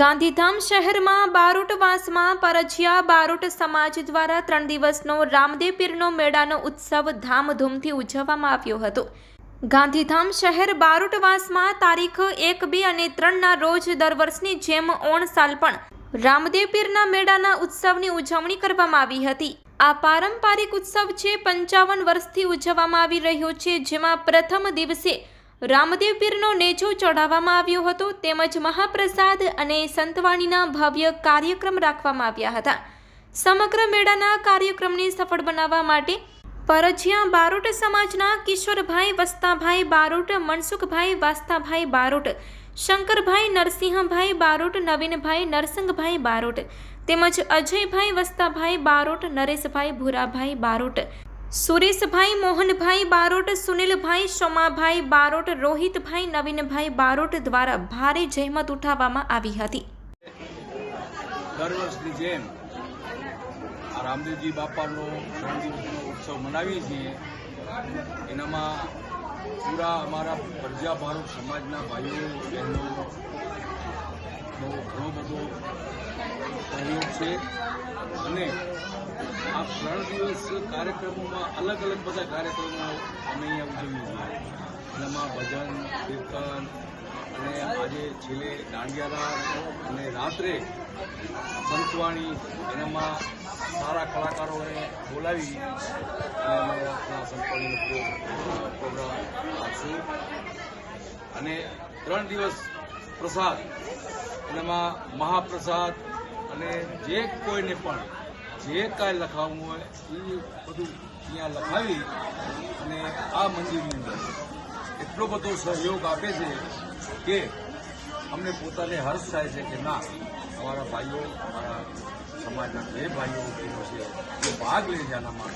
ગાંધીધામ શહેરમાં બારોટવાસમાં પરજિયા બારોટ સમાજ દ્વારા ત્રણ દિવસનો રામદેવ પીરનો મેળાનો ઉત્સવ ધામધૂમથી ઉજવવામાં આવ્યો હતો. ગાંધીધામ શહેર બારોટવાસમાં તારીખ એક, બે અને ત્રણના રોજ દર વર્ષની જેમ ઓણ સાલ પણ રામદેવ પીરના મેળાના ઉત્સવની ઉજવણી કરવામાં આવી હતી. આ પારંપરિક ઉત્સવ છે, પંચાવન વર્ષથી ઉજવવામાં આવી રહ્યો છે, જેમાં પ્રથમ દિવસે રામદેવ પીરનો નેજો ચડાવવામાં આવ્યો હતો તેમજ મહાપ્રસાદ અને સંતવાણીના ભવ્ય કાર્યક્રમ રાખવામાં આવ્યા હતા. સમગ્ર મેળાના કાર્યક્રમને સફળ બનાવવા માટે પરજિયા બારોટ સમાજના કિશોરભાઈ, વસ્તાભાઈ બારોટ, મનસુખભાઈ, વાસ્તાભાઈ બારોટ, શંકરભાઈ, નરસિંહભાઈ બારોટ, નવીનભાઈ નરસિંહભાઈ બારોટ તેમજ અજયભાઈ, વસ્તાભાઈ બારોટ, નરેશભાઈ ભૂરાભાઈ બારોટ સુરેશભાઈ, મોહનભાઈ બારોટ, સુનિલભાઈ સોમાભાઈ બારોટ, રોહિતભાઈ, નવીનભાઈ બારોટ દ્વારા ભારે જહેમત ઉઠાવવામાં આવી હતી. દર વર્ષની જેમ રામદેવજી બાપાનો ઉત્સવ મનાવીએ છીએ. એનામાં પૂરા અમારા પ્રજા ભારત સમાજના ભાઈઓ, બહેનો ઘણો બધો સહયોગ છે. અને આ ત્રણ દિવસ કાર્યક્રમોમાં અલગ અલગ બધા કાર્યક્રમો અમે અહીંયા ઉજવીએ છીએ. એનામાં ભજન, કીર્તન અને આજે છેલ્લે દાંડિયારા અને રાત્રે સંતવાણી એનામાં સારા કલાકારોને બોલાવી અને અમે સંતવાણીનો પ્રોગ્રામ રાખશું. અને ત્રણ દિવસ પ્રસાદ, એનામાં મહાપ્રસાદ અને જે કોઈને પણ જે કાંઈ લખાવવું હોય એ બધું ત્યાં લખાવી અને આ મંદિરની અંદર એટલો બધો સહયોગ આપે છે કે અમને પોતાને હર્ષ થાય છે કે ના, અમારા ભાઈઓ, અમારા સમાજના જે ભાઈઓ બહેનો છે એ ભાગ લે છે આનામાં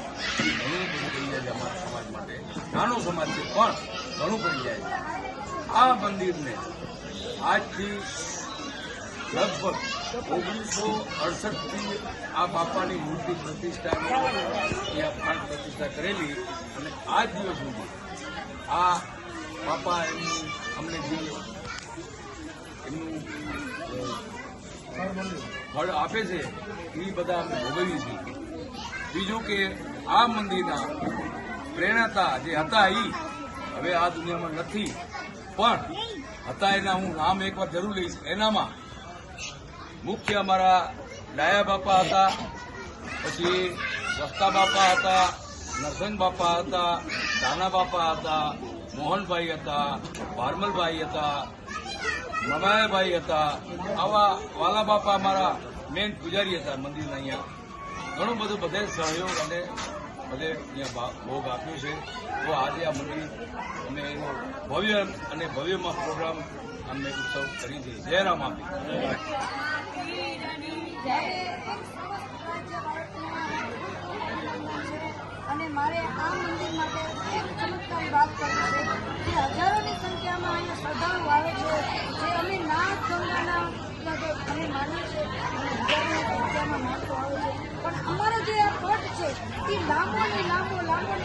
ઘણું બધું કરી જાય છે અમારા સમાજ માટે. નાનો સમાજ છે, પણ ઘણું કરી જાય છે. આ મંદિરને આજથી લગભગ ઓગણીસો અડસઠથી આ બાપાની મૂર્તિ પ્રતિષ્ઠા એ પ્રાણ પ્રતિષ્ઠા કરેલી અને આ દિવસ સુધી આ બાપા એમનું અમને જે એમનું ફળ આપે છે, એ બધા અમે ભોગવીએ છીએ. બીજું કે આ મંદિરના પ્રેરણાતા જે હતા એ હવે આ દુનિયામાં નથી, પણ હતા એના હું નામ એકવાર જરૂર લઈશ. એનામાં મુખ્ય અમારા ડાયા બાપા હતા, પછી વસ્તા બાપા હતા, નરસંગ બાપા હતા દાના બાપા હતા, મોહનભાઈ હતા, ભારમલભાઈ હતા મમાયાભાઈ હતા, આવા વાલા બાપા અમારા મેન પૂજારી હતા મંદિરના અહીંયા. ઘણું બધું બધે સહયોગ અને બધે અહીંયા ભોગ આપ્યો છે. તો આજે આ મંડળી અમે એનો ભવ્ય અને ભવ્યમાં પ્રોગ્રામ અમે ઉત્સવ કરી છે. જય રામ આપી અને મારે આ મંદિર માટે એક ચમત્કારી વાત કરવી છે કે હજારોની સંખ્યામાં અહીંયા શ્રદ્ધાળુ આવે છે જે અમે નાથ ગંગાના જે અમે માનીએ છીએ અને હજારોની સંખ્યામાં માણસો આવે છે પણ અમારો જે આ પટ છે એ લાંબો ને લાંબો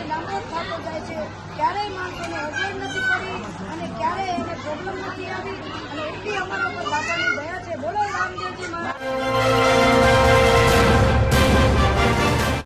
લાંબો થતો જાય છે. ક્યારેય માણસોને અગવડ નથી પડી અને ક્યારેય એને પ્રોબ્લેમ નથી આવી. અને એટલી અમારા ઉપર બાપાની દયા છે. બોલો રામદેવજી મહારાજ.